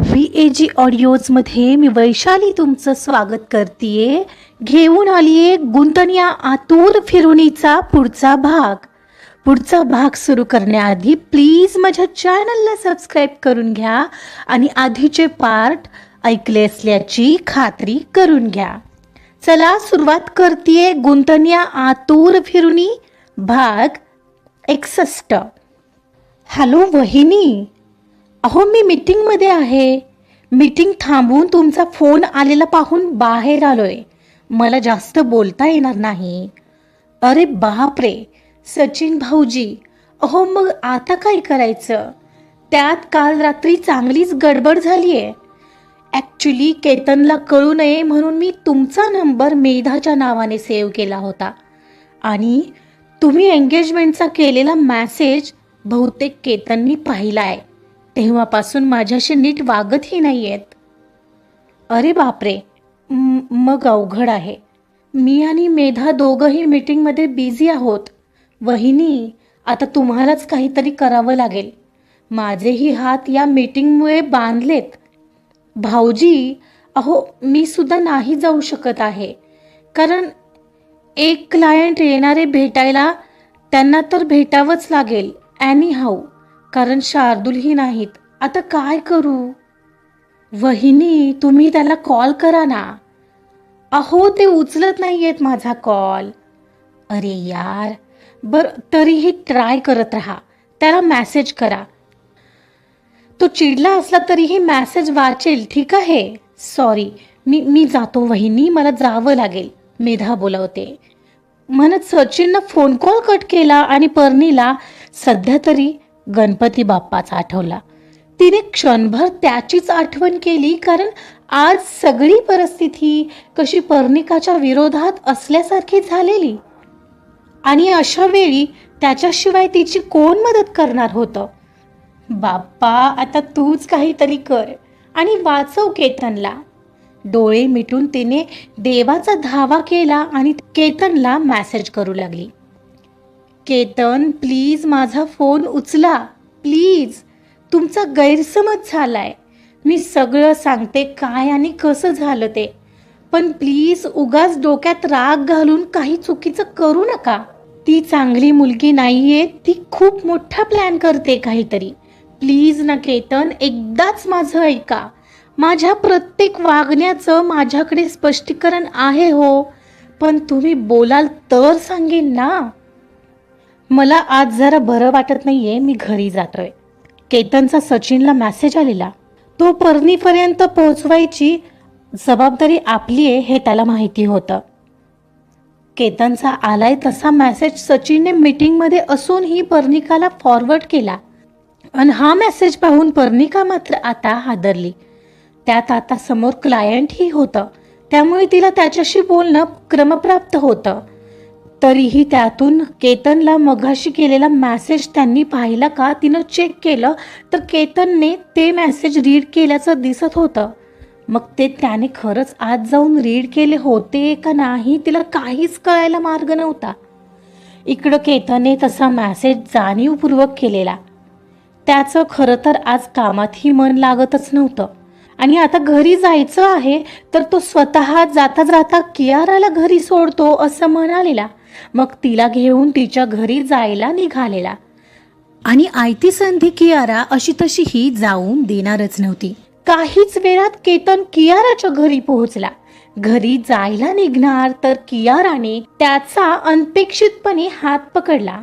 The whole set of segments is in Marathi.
व्ही ए जी ऑडिओजमध्ये मी वैशाली तुमचं स्वागत करते घेऊन आलीये गुंतण्या आतूर फिरुणीचा पुढचा भाग. पुढचा भाग सुरू करण्याआधी प्लीज माझ्या चॅनलला सबस्क्राईब करून घ्या आणि आधीचे पार्ट ऐकले असल्याची खात्री करून घ्या. चला सुरुवात करते गुंतण्या आतूर फिरुणी भाग एकसष्ट. हॅलो वहिनी अहो मी मीटिंगमध्ये आहे. मीटिंग थांबवून तुमचा फोन आलेला पाहून बाहेर आलोय. मला जास्त बोलता येणार नाही. अरे बापरे सचिन भाऊजी. अहो मग आता काय करायचं? त्यात काल रात्री चांगलीच गडबड झाली आहे ॲक्च्युली केतनला कळू नये म्हणून मी तुमचा नंबर मेधाच्या नावाने सेव्ह केला होता. आणि तुम्ही एंगेजमेंटचा केलेला मॅसेज बहुतेक केतननी पाहिला आहे तेव्हापासून माझ्याशी नीट वागतही नाही आहेत अरे बापरे मग अवघड आहे. मी आणि मेधा दोघंही मीटिंगमध्ये बिझी आहोत. वहिनी आता तुम्हालाच काहीतरी करावं लागेल. माझेही हात या मीटिंगमुळे बांधलेत. भाऊजी अहो मी सुद्धा नाही जाऊ शकत आहे. कारण एक क्लायंट येणारे भेटायला त्यांना तर भेटावंच लागेल. ॲनी हाऊ कारण शार्दूलही नाहीत. आता काय करू? वहिनी तुम्ही त्याला कॉल करा ना. अहो ते उचलत नाही आहेत माझा कॉल. अरे यार बर तरीही ट्राय करत राहा. त्याला मॅसेज करा. तो चिडला असला तरीही मॅसेज वाचेल ठीक आहे? सॉरी मी मी जातो वहिनी मला जावं लागेल मेधा बोलवते. म्हणत सचिननं फोन कॉल कट केला आणि पर्णीला सध्या तरी गणपती बाप्पाचा आठवला. तिने क्षणभर त्याचीच आठवण केली कारण आज सगळी परिस्थिती कशी पर्णिकाच्या विरोधात असल्यासारखी झालेली. आणि अशा वेळी त्याच्याशिवाय तिची कोण मदत करणार होतं? बाप्पा आता तूच काहीतरी कर आणि वाचव केतनला. डोळे मिटून तिने देवाचा धावा केला आणि केतनला मॅसेज करू लागली. केतन प्लीज माझा फोन उचला. प्लीज तुमचा गैरसमज झालाय. मी सगळं सांगते काय आणि कसं झालं ते. पण प्लीज उगाच डोक्यात राग घालून काही चुकीचं करू नका. ती चांगली मुलगी नाहीये ती खूप मोठा प्लॅन करते काहीतरी. प्लीज ना केतन एकदाच माझं ऐका. माझ्या प्रत्येक वागण्याचं माझ्याकडे स्पष्टीकरण आहे हो. पण तुम्ही बोलाल तर सांगेन ना. मला आज जरा बरं वाटत नाहीये मी घरी जातोय. केतनचा सचिनला मेसेज आलेला. तो पर्णीपर्यंत पोहोचवायची जबाबदारी आपली आहे हे त्याला माहिती होतं. केतनचा आलाय तसा मॅसेज सचिनने मीटिंगमध्ये असूनही पर्णिकाला फॉरवर्ड केला. आणि हा मेसेज पाहून पर्णिका मात्र आता हादरली. त्यात आता समोर क्लायंटही होतं. त्यामुळे तिला त्याच्याशी बोलणं क्रमप्राप्त होतं. तरीही त्यातून केतनला मघाशी केलेला मॅसेज त्यांनी पाहिला का? तिनं चेक केलं तर केतनने ते मॅसेज रीड केल्याचं दिसत होतं. मग ते त्याने खरंच आज जाऊन रीड केले होते का नाही तिला काहीच कळायला मार्ग नव्हता. इकडं केतनने तसा मॅसेज जाणीवपूर्वक केलेला. त्याचं खरं तर आज कामातही मन लागतच नव्हतं. आणि आता घरी जायचं आहे तर तो स्वतः जाता जाता कियाराला घरी सोडतो असं म्हणालेला. मग तिला घेऊन तिच्या घरी जायला निघालेला. आणि आयती संधी कियारा अशी तशी ही जाऊन देणारच नव्हती. काहीच वेळात केतन कियाराच्या घरी पोहोचला. घरी जायला निघणार तर कियाराने त्याचा अनपेक्षितपणे हात पकडला.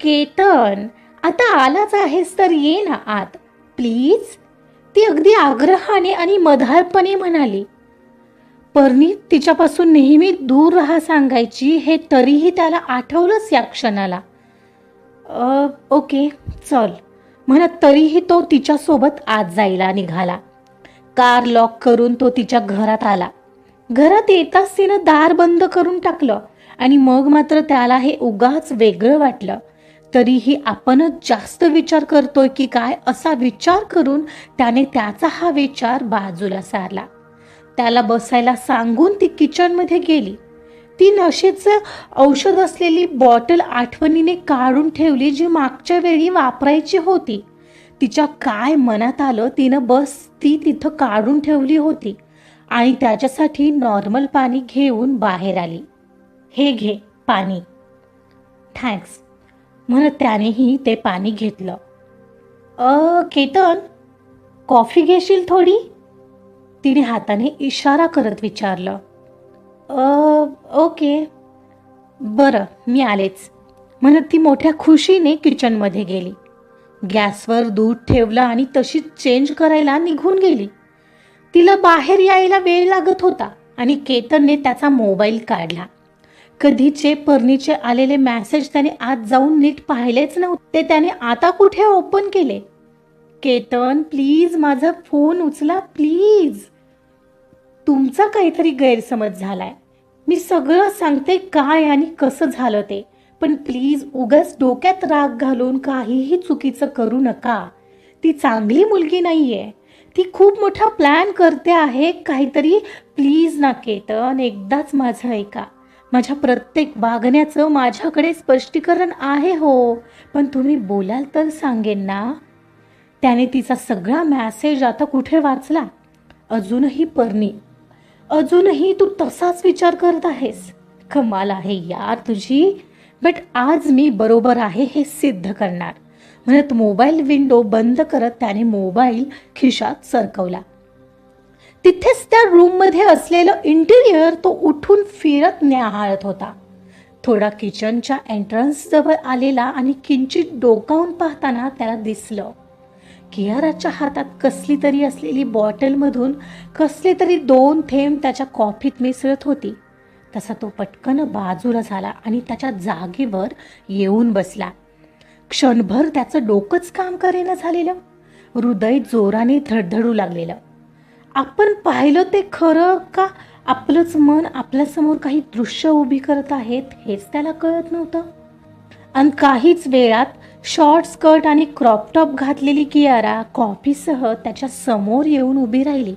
केतन आता आलाच आहेस तर ये ना आत. प्लीज. ती अगदी आग्रहाने आणि मधारपणे म्हणाली. परनी तिच्यापासून नेहमी दूर राहा सांगायची हे तरीही त्याला आठवलंच या क्षणाला. ओके चल. म्हणत तरीही तो तिच्यासोबत आत जायला निघाला. कार लॉक करून तो तिच्या घरात आला. घरात येताच तिनं दार बंद करून टाकलं आणि मग मात्र त्याला हे उगाच वेगळं वाटलं. तरीही आपणच जास्त विचार करतोय की काय असा विचार करून त्याने त्याचा हा विचार बाजूला सारला. त्याला बसायला सांगून ती किचनमध्ये गेली. ती नशेचं औषध असलेली बॉटल आठवणीने काढून ठेवली जी मागच्या वेळी वापरायची होती. तिच्या काय मनात आलं तिनं बस ती तिथं काढून ठेवली होती आणि त्याच्यासाठी नॉर्मल पाणी घेऊन बाहेर आली. हे घे पाणी. थँक्स. म्हणत त्यानेही ते पाणी घेतलं. अ केतन कॉफी घेशील थोडी? तिने हाताने इशारा करत विचारलं ओके. बरं मी आलेच. म्हणत ती मोठ्या खुशीने किचनमध्ये गेली. गॅसवर दूध ठेवलं आणि तशीच चेंज करायला निघून गेली. तिला बाहेर यायला वेळ लागत होता आणि केतनने त्याचा मोबाईल काढला. कधीचे पर्णीचे आलेले मेसेज त्याने आज जाऊन नीट पाहिलेच नव्हते. ते त्याने आता कुठे ओपन केले? केतन प्लीज माझा फोन उचला प्लीज तुमचा काहीतरी गैरसमज झालाय. मी सगळं सांगते काय आणि कसं झालं ते. पण प्लीज उगाच डोक्यात राग घालून काहीही चुकीचं करू नका. ती चांगली मुलगी नाहीये. ती खूप मोठा प्लॅन करते आहे. काहीतरी प्लीज ना केतन एकदाच माझं ऐका. माझ्या प्रत्येक वागण्याचं माझ्याकडे स्पष्टीकरण आहे हो. पण तुम्ही बोलाल तर सांगेन ना? त्याने तिचा सगळा मॅसेज आता कुठे वाचला? अजूनही पर्णी. अजूनही तू तसाच विचार करत आहेस. कमाल आहे यार तुझी. बट आज मी बरोबर आहे हे सिद्ध करणार. म्हणत मोबाईल विंडो बंद करत त्याने मोबाईल खिशात सरकवला. तिथेच त्या रूममध्ये असलेलं इंटिरियर तो उठून फिरत न्याहाळत होता. थोडा किचनच्या एंट्रन्स जवळ आलेला आणि किंचित डोकावून पाहताना त्याला दिसलं. कियाराच्या हातात कसली तरी असलेली बॉटलमधून कसले तरी दोन थेंब त्याच्या कॉफीत मिसळत होती. तसा तो पटकन बाजूला झाला आणि त्याच्या जागेवर येऊन बसला. क्षणभर त्याचं डोकंच काम करेना झालेलं. हृदय जोराने धडधडू लागलेलं. आपण पाहिलं ते खरं का? आपलंच मन आपल्यासमोर काही दृश्य उभी करत आहेत हेच त्याला कळत नव्हतं. आणि काहीच वेळात शॉर्ट स्कर्ट आणि क्रॉपटॉप घातलेली कियारा कॉफीसह त्याच्यासमोर येऊन उभी राहिली.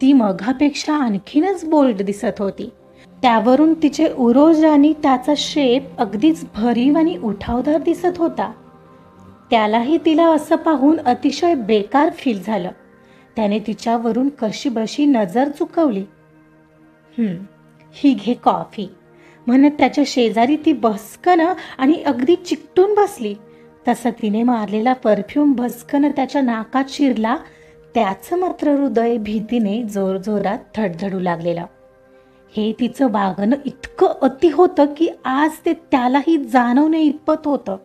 ती मघापेक्षा आणखीनच बोल्ड दिसत होती. त्यावरून तिचे उरोज आणि त्याचा शेप अगदीच भरीव आणि उठावदार दिसत होता. त्यालाही तिला असं पाहून अतिशय बेकार फील झालं. त्याने तिच्यावरून कशीबशी नजर चुकवली. ही घे कॉफी. म्हणत त्याच्या शेजारी ती बसकन आणि अगदी चिकटून बसली. तसं तिने मारलेला परफ्यूम भस्कन त्याच्या नाकात शिरला. त्याचं मात्र हृदय भीतीने जोरजोरात थडधडू लागलेलं. हे तिचं वागणं इतकं अति होतं की आज ते त्यालाही जाणवणे इतपत होतं.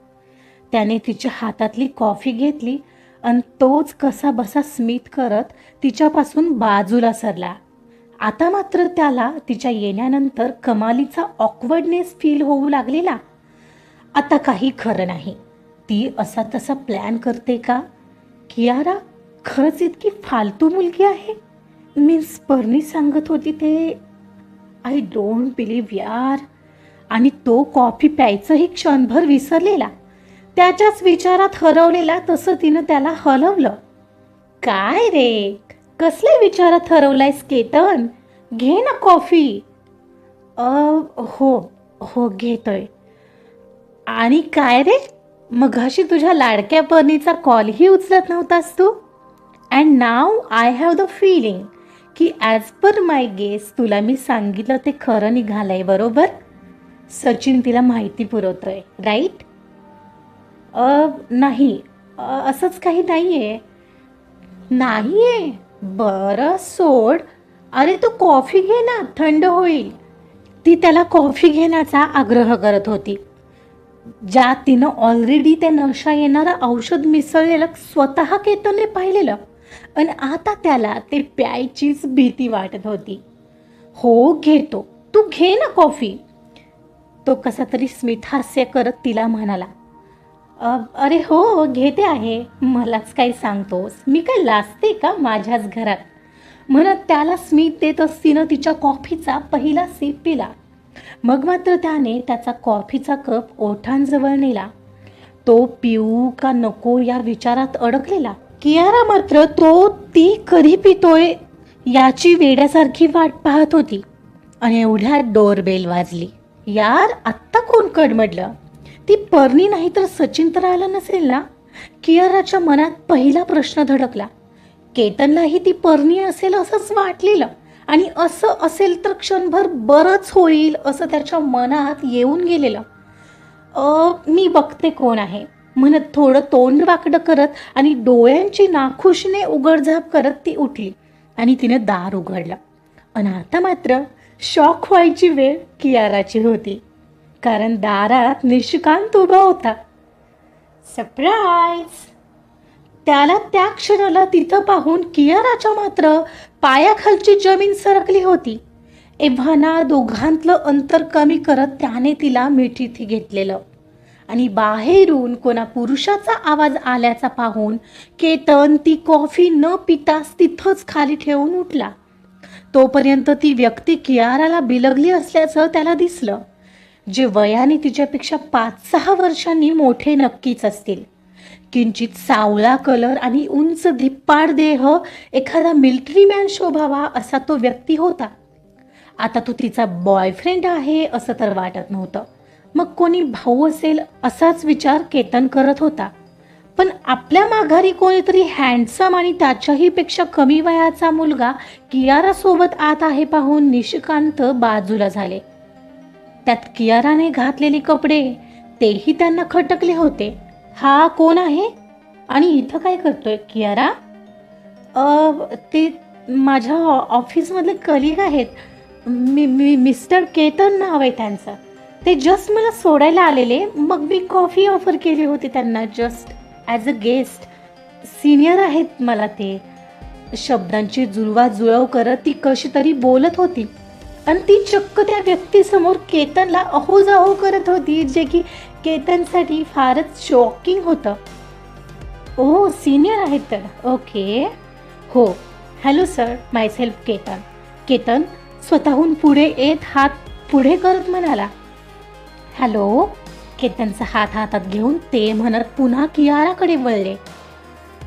त्याने तिच्या हातातली कॉफी घेतली आणि तोच कसा बसा स्मित करत तिच्यापासून बाजूला सरला. आता मात्र त्याला तिच्या येण्यानंतर कमालीचा ऑकवर्डनेस फील होऊ लागलेला. आता काही खरं नाही. ती असा तसा प्लॅन करते का? कियारा खरंच इतकी फालतू मुलगी आहे? मीन्स पर्णी सांगत होती ते आय डोंट बिलीव्ह यार. आणि तो कॉफी प्यायचंही क्षणभर विसरलेला. त्याच्याच विचारात हरवलेला तसं तिनं त्याला हलवलं. काय रे? कसले विचारात हरवलायस केतन? घे ना कॉफी. अ हो हो घेतोय. आणि काय रे? मघाशी तुझ्या लाडक्या पर्णीचा कॉलही उचलत नव्हतास तू? And now I have the feeling की ॲज पर माय गेस तुला मी सांगितलं ते खरं निघालंय बरोबर? सचिन तिला माहिती पुरवतोय राईट अ नाही असंच काही नाही आहे नाही आहे बरं सोड. अरे तू कॉफी घे ना थंड होईल. ती त्याला कॉफी घेण्याचा आग्रह करत होती. ज्या तिनं ऑलरेडी ते नशा येणारं औषध मिसळलेलं स्वतः केतनने पाहिलेलं. आणि आता त्याला ते प्यायचीच भीती वाटत होती. हो घेतो. तू घे ना कॉफी. तो कसा तरी स्मितहास्य करत तिला म्हणाला अरे हो घेते आहे. मलाच काही सांगतोस. मी काय लाजते का माझ्याच घरात? म्हणत त्याला स्मित देतच असतीनं तिच्या कॉफीचा पहिला सीप पिला. मग मात्र त्याने त्याचा कॉफीचा कप ओठांजवळ नेला. तो पिऊ का नको या विचारात अडकलेला. कियारा मात्र तो ती कधी पितोय याची वेड्यासारखी वाट पाहत होती. आणि एवढ्या डोरबेल वाजली. यार आत्ता कोण कडमडलं? ती पर्णी नाही तर सचिन तर आला नसेल ना? कियाराच्या मनात पहिला प्रश्न धडकला. केतनलाही ती परणी असेल असंच वाटलेलं. आणि असं असेल तर क्षणभर बरंच होईल असं त्याच्या मनात येऊन गेलेलं. मी बघते कोण आहे. म्हणत थोडं तोंड वाकडं करत आणि डोळ्यांची नाखुशने उघडझाप करत ती उठली. आणि तिने दार उघडलं. आणि आता मात्र शॉक व्हायची वेळ कियाराची होती. कारण दारात निशिकांत उभा होता. सरप्राईज त्याला त्या क्षणाला तिथं पाहून कियाराच्या मात्र पायाखालची जमीन सरकली होती. एव्हाना दोघांतलं अंतर कमी करत त्याने तिला मिठीत घेतलेलं. आणि बाहेरून कोणा पुरुषाचा आवाज आल्याचा पाहून केतन ती कॉफी न पिताच तिथंच खाली ठेवून उठला. तोपर्यंत ती व्यक्ती कियाराला बिलगली असल्याचं त्याला दिसलं. जे वयाने तिच्यापेक्षा पाच सहा वर्षांनी मोठे नक्कीच असतील. किंचित सावळा कलर आणि उंच धिप्पाड देह एखादा मिलिटरी मॅन शोभावा असा तो व्यक्ती होता. आता तो तिचा बॉयफ्रेंड आहे असं तर वाटत नव्हतं. मग कोणी भाऊ असेल असाच विचार केतन करत होता. पण आपल्या माघारी कोणीतरी हँडसम आणि त्याच्याही पेक्षा कमी वयाचा मुलगा कियारा सोबत आत आहे पाहून निशिकांत बाजूला झाले. त्यात कियाराने घातलेले कपडे तेही त्यांना खटकले होते. हा कोण आहे? आणि इथं काय करतोय कियारा? ते माझ्या ऑफिसमधले कलिग आहेत. मी मी मिस्टर केतन नाव आहे त्यांचं. ते जस्ट मला सोडायला आलेले. मग मी कॉफी ऑफर केली होती त्यांना just as a guest senior आहेत मला ते. शब्दांची जुळवाजुळव करत ती कशी तरी बोलत होती. आणि ती चक्क त्या व्यक्तीसमोर केतनला अहो जाहो करत होती जे की केतनसाठी फारच शॉकिंग होतं. ओ सिनियर आहेत तर. ओके हो. Hello sir myself Ketan Ketan स्वतःहून पुढे येत हात पुढे करत म्हणाला. हॅलो केतनचा हात हातात घेऊन ते म्हणत पुन्हा कियाराकडे वळले.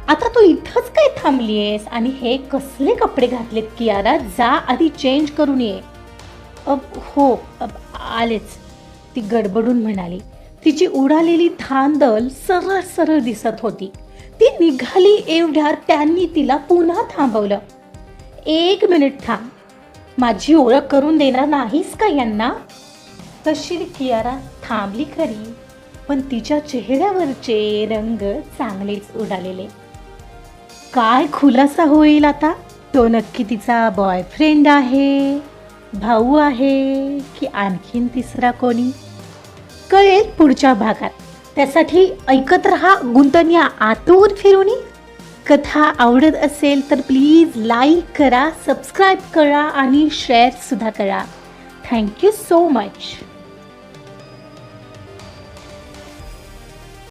आता तू इथंच काय थांबली आहेस आणि हे कसले कपडे घातलेत कियारा? जा आधी चेंज करून ये. अब हो. अब आलेच. ती गडबडून म्हणाली. तिची उडालेली धांदल सरळ सरळ दिसत होती. ती निघाली एवढ्यात त्यांनी तिला पुन्हा थांबवलं. एक मिनिट थांब. माझी ओळख करून देणार नाहीस का यांना? तशी कियारा थांबली खरी पण तिच्या चेहऱ्यावरचे रंग चांगलेच उडालेले. काय खुलासा होईल आता? तो नक्की तिचा बॉयफ्रेंड आहे भाऊ आहे की आणखीन तिसरा कोणी? कळेल पुढच्या भागात. त्यासाठी ऐकत रहा गुंतन्या आतून फिरूनी. कथा आवडत असेल तर प्लीज लाईक करा सबस्क्राईब करा आणि शेअरसुद्धा करा. Thank you so much